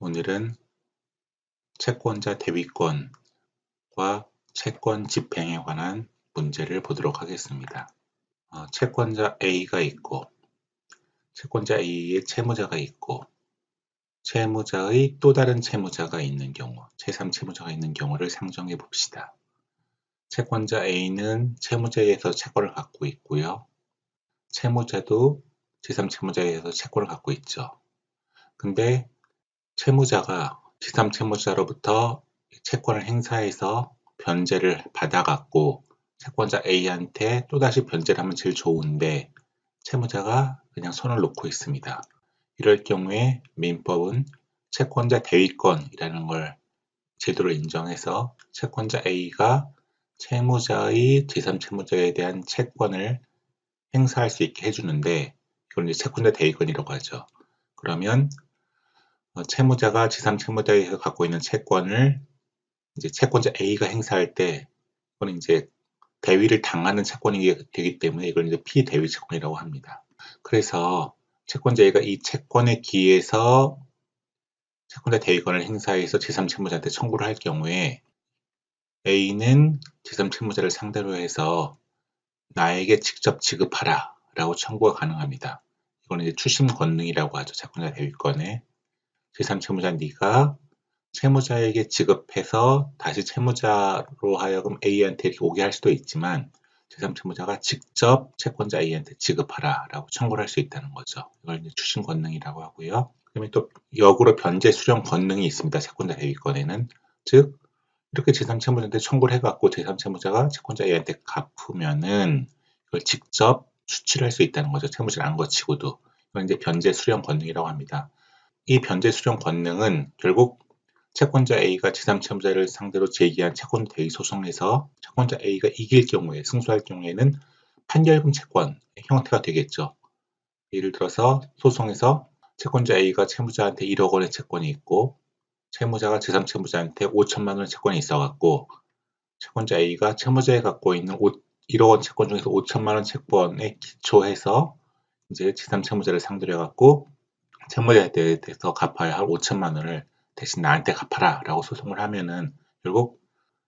오늘은 채권자 대위권과 채권 집행에 관한 문제를 보도록 하겠습니다. 어, 채권자 A가 있고 채권자 A의 채무자가 있고 채무자의 또 다른 채무자가 있는 경우, 제3 채무자가 있는 경우를 상정해 봅시다. 채권자 A는 채무자에서 채권을 갖고 있고요. 채무자도 제3 채무자에서 채권을 갖고 있죠. 근데 채무자가 제3 채무자로부터 채권을 행사해서 변제를 받아갖고 채권자 A한테 또다시 변제를 하면 제일 좋은데 채무자가 그냥 손을 놓고 있습니다. 이럴 경우에 민법은 채권자 대위권이라는 걸 제도를 인정해서 채권자 A가 채무자의 제3채무자에 대한 채권을 행사할 수 있게 해주는데 이걸 이제 채권자 대위권이라고 하죠. 그러면 어, 채무자가 제3채무자에서 갖고 있는 채권을 이제 채권자 A가 행사할 때 이건 이제 대위를 당하는 채권이 되기 때문에 이걸 이제 피대위 채권이라고 합니다. 그래서 채권자 A가 이 채권에 기해서 채권자 대위권을 행사해서 제3채무자한테 청구를 할 경우에 A는 제3채무자를 상대로 해서 나에게 직접 지급하라 라고 청구가 가능합니다. 이거는 이제 추심 권능이라고 하죠. 채권자 대위권에. 제3채무자 네가 채무자에게 지급해서 다시 채무자로 하여금 A한테 오게 할 수도 있지만 제3채무자가 직접 채권자 A한테 지급하라 라고 청구를 할 수 있다는 거죠. 이걸 이제 추심 권능이라고 하고요. 그다음에 또 역으로 변제 수령 권능이 있습니다. 채권자 대위권에는 즉 이렇게 제3채무자한테 청구를 해갖고 제3채무자가 채권자 A한테 갚으면은 이걸 직접 수치를 할 수 있다는 거죠. 채무자를 안 거치고도. 이건 이제 변제 수령 권능이라고 합니다. 이 변제 수령 권능은 결국 채권자 A가 제3채무자를 상대로 제기한 채권 대위 소송에서 채권자 A가 이길 경우에 승소할 경우에는 판결금 채권의 형태가 되겠죠. 예를 들어서 소송에서 채권자 A가 채무자한테 1억 원의 채권이 있고 채무자가 제3채무자한테 5천만 원의 채권이 있어갖고 채권자 A가 채무자에 갖고 있는 1억 원 채권 중에서 5천만 원 채권에 기초해서 이제 제3채무자를 상대로 해갖고 채무자에 대해서 갚아야 할 5천만 원을 대신 나한테 갚아라 라고 소송을 하면은 결국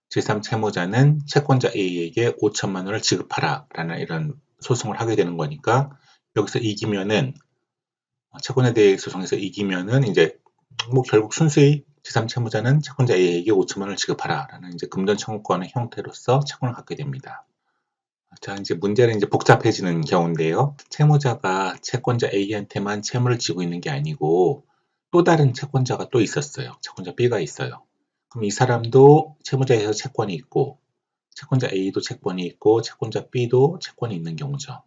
제3 채무자는 채권자 A에게 5천만 원을 지급하라 라는 이런 소송을 하게 되는 거니까 여기서 이기면은 채권에 대해 소송에서 이기면은 이제 뭐 결국 순수히 제3 채무자는 채권자 A에게 5천만 원을 지급하라 라는 이제 금전 청구권의 형태로서 채권을 갖게 됩니다. 자, 이제 문제는 이제 복잡해지는 경우인데요. 채무자가 채권자 A한테만 채무를 지고 있는 게 아니고 또 다른 채권자가 또 있었어요. 채권자 B가 있어요. 그럼 이 사람도 채무자에서 채권이 있고 채권자 A도 채권이 있고 채권자 B도 채권이 있는 경우죠.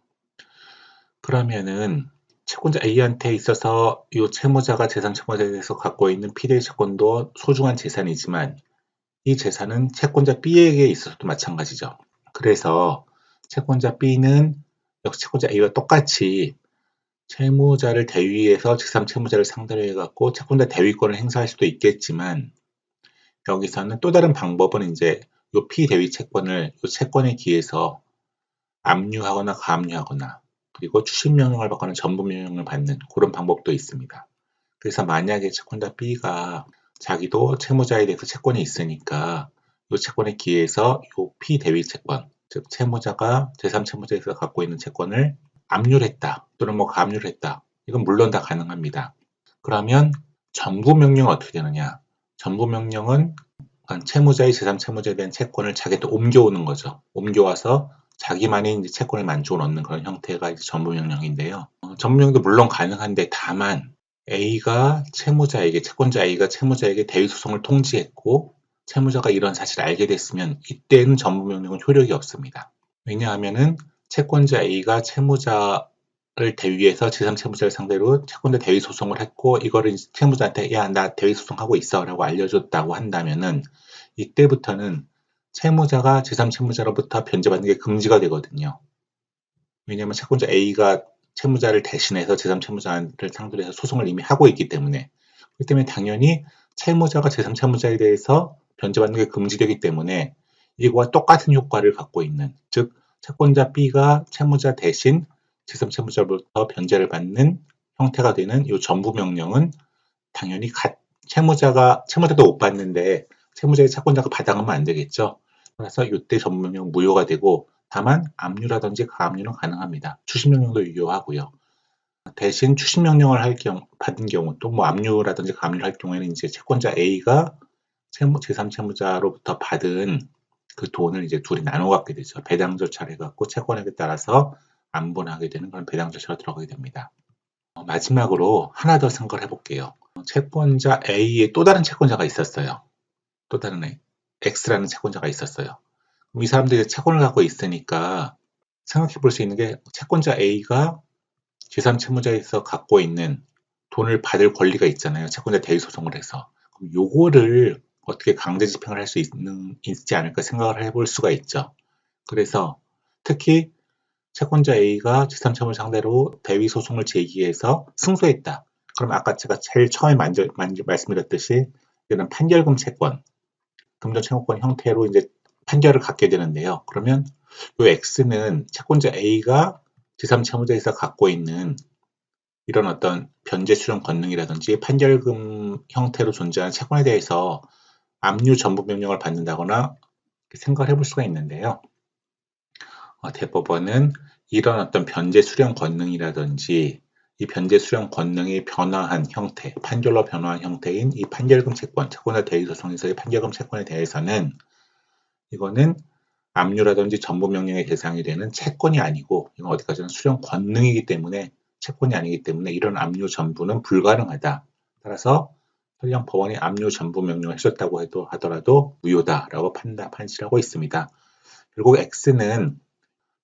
그러면은 채권자 A한테 있어서 이 채무자가 재산 채무자에 대해서 갖고 있는 피대 채권도 소중한 재산이지만 이 재산은 채권자 B에게 있어서도 마찬가지죠. 그래서 채권자 B는 역시 채권자 A와 똑같이 채무자를 대위해서 제3 채무자를 상대로 해갖고 채권자 대위권을 행사할 수도 있겠지만 여기서는 또 다른 방법은 이제 요 피대위 채권을 요 채권에 기해서 압류하거나 가압류하거나 그리고 추심 명령을 받거나 전부 명령을 받는 그런 방법도 있습니다. 그래서 만약에 채권자 B가 자기도 채무자에 대해서 채권이 있으니까 이 채권에 기해서 이 피대위 채권 즉 채무자가 제3채무자에서 갖고 있는 채권을 압류했다 또는 뭐 가압류를 했다. 이건 물론 다 가능합니다. 그러면 전부 명령은 어떻게 되느냐? 전부 명령은 채무자의 제3채무자에 대한 채권을 자기한테 옮겨오는 거죠. 옮겨와서 자기만의 이제 채권을 만족을 얻는 그런 형태가 이제 전부 명령인데요. 어, 전부 명령도 물론 가능한데 다만 A가 채무자에게 채권자 A가 채무자에게 대위 소송을 통지했고 채무자가 이런 사실을 알게 됐으면 이때는 전부 명령은 효력이 없습니다. 왜냐하면은 채권자 A가 채무자를 대위해서 제3 채무자를 상대로 채권자 대위 소송을 했고 이거를 채무자한테 야 나 대위 소송하고 있어라고 알려줬다고 한다면은 이때부터는 채무자가 제3 채무자로부터 변제받는 게 금지가 되거든요. 왜냐하면 채권자 A가 채무자를 대신해서 제3 채무자를 상대로 해서 소송을 이미 하고 있기 때문에 그렇기 때문에 당연히 채무자가 제3채무자에 대해서 변제받는 게 금지되기 때문에 이거와 똑같은 효과를 갖고 있는 즉 채권자 B가 채무자 대신 제3채무자로부터 변제를 받는 형태가 되는 이 전부 명령은 당연히 채무자가 채무자도 못 받는데 채무자의 채권자가 받아가면 안 되겠죠. 그래서 이때 전문명령 무효가 되고 다만 압류라든지 가압류는 가능합니다. 추심 명령도 유효하고요. 대신 추심 명령을 할 경우 받은 경우 또 뭐 압류라든지 가압류를 할 경우에는 이제 채권자 A가 채무 제3 채무자로부터 받은 그 돈을 이제 둘이 나눠 갖게 되죠. 배당 절차를 해갖고 채권액에 따라서 안분하게 되는 그런 배당 절차가 들어가게 됩니다. 어, 마지막으로 하나 더 생각을 해볼게요. 채권자 A의 또 다른 채권자가 있었어요. 또 다른 A, X라는 채권자가 있었어요. 이 사람들이 채권을 갖고 있으니까 생각해 볼 수 있는 게 채권자 A가 제3 채무자에서 갖고 있는 돈을 받을 권리가 있잖아요. 채권자 대위 소송을 해서. 그럼 요거를 어떻게 강제 집행을 할 수 있는 있지 않을까 생각을 해볼 수가 있죠. 그래서 특히 채권자 A가 제3채무를 상대로 대위 소송을 제기해서 승소했다. 그럼 아까 제가 제일 처음에 만져, 만져, 말씀드렸듯이 이는 판결금 채권, 금전 채권권 형태로 이제 판결을 갖게 되는데요. 그러면 이 X는 채권자 A가 제3채무자에서 갖고 있는 이런 어떤 변제 수령 권능이라든지 판결금 형태로 존재하는 채권에 대해서 압류 전부 명령을 받는다거나 생각을 해볼 수가 있는데요. 어, 대법원은 이런 어떤 변제 수령 권능이라든지 이 변제 수령 권능이 변화한 형태, 판결로 변화한 형태인 이 판결금 채권, 채권의 대리소송에서의 판결금 채권에 대해서는 이거는 압류라든지 전부 명령의 대상이 되는 채권이 아니고 이건 어디까지나 수령 권능이기 때문에 채권이 아니기 때문에 이런 압류 전부는 불가능하다. 따라서 설령 법원이 압류 전부 명령을 해줬다고 해도 하더라도 무효다라고 판단 판시하고 있습니다. 결국 X는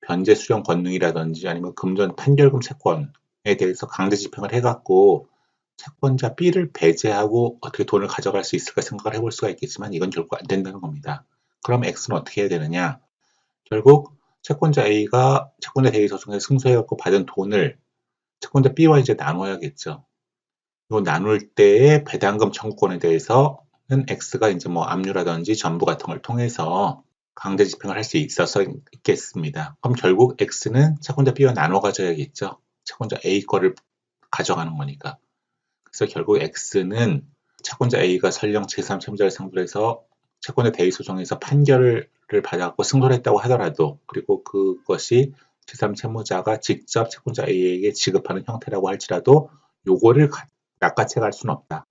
변제 수령 권능이라든지 아니면 금전 판결금 채권에 대해서 강제 집행을 해갖고 채권자 B를 배제하고 어떻게 돈을 가져갈 수 있을까 생각을 해볼 수가 있겠지만 이건 결국 안 된다는 겁니다. 그럼 X는 어떻게 해야 되느냐? 결국 채권자 A가 채권자 대리 소송에 승소해갖고 받은 돈을 채권자 B와 이제 나눠야겠죠. 이 나눌 때의 배당금 청구권에 대해서는 X가 이제 뭐 압류라든지 전부 같은 걸 통해서 강제 집행을 할 수 있어서 있겠습니다. 그럼 결국 X는 채권자 B와 나눠 가져야겠죠. 채권자 A 거를 가져가는 거니까. 그래서 결국 X는 채권자 A가 설령 제3 채무자를 상대로 해서 채권자 대위 소송에서 판결을 받아갖고 승소를 했다고 하더라도 그리고 그것이 제3 채무자가 직접 채권자 A에게 지급하는 형태라고 할지라도 요거를 낚아채 갈 수는 없다.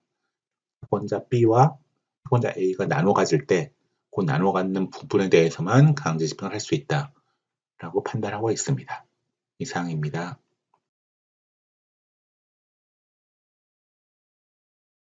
채권자 B와 채권자 A가 나눠 가질 때 그 나눠 갖는 부분에 대해서만 강제 집행을 할 수 있다. 라고 판단하고 있습니다. 이상입니다.